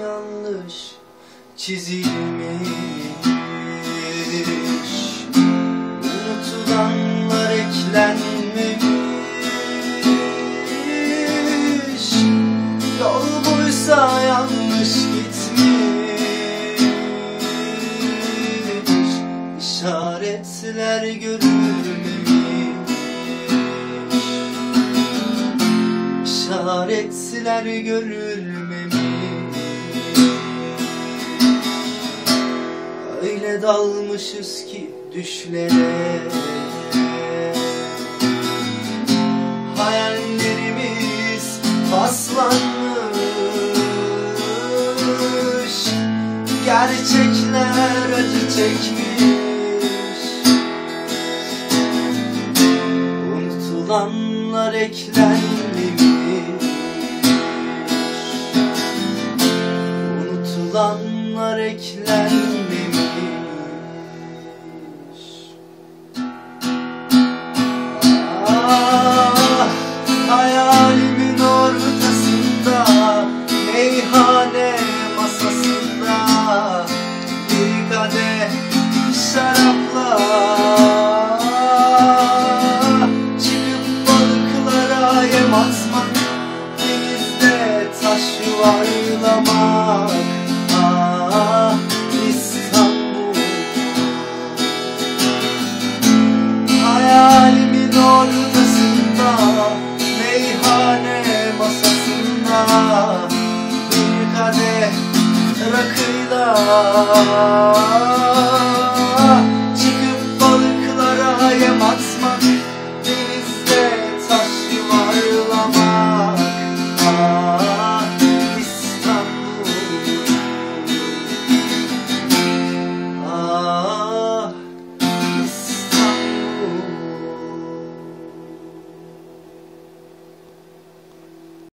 yanlış çizilmiş Unutulanlar eklenmemiş. Yol buysa yanlış gitmiş. İşaretler görülmemiş. İşaretler görülmemiş Dalmışız ki düşlere. Hayallerimiz paslanmış Gerçekler acı çekmiş. Unutulanlar eklenmemiş. Unutulanlar eklenmemiş taş yuvarlamak Ah İstanbul. Hayalimin ortasında Meyhane masasında Bir kadeh rakıyla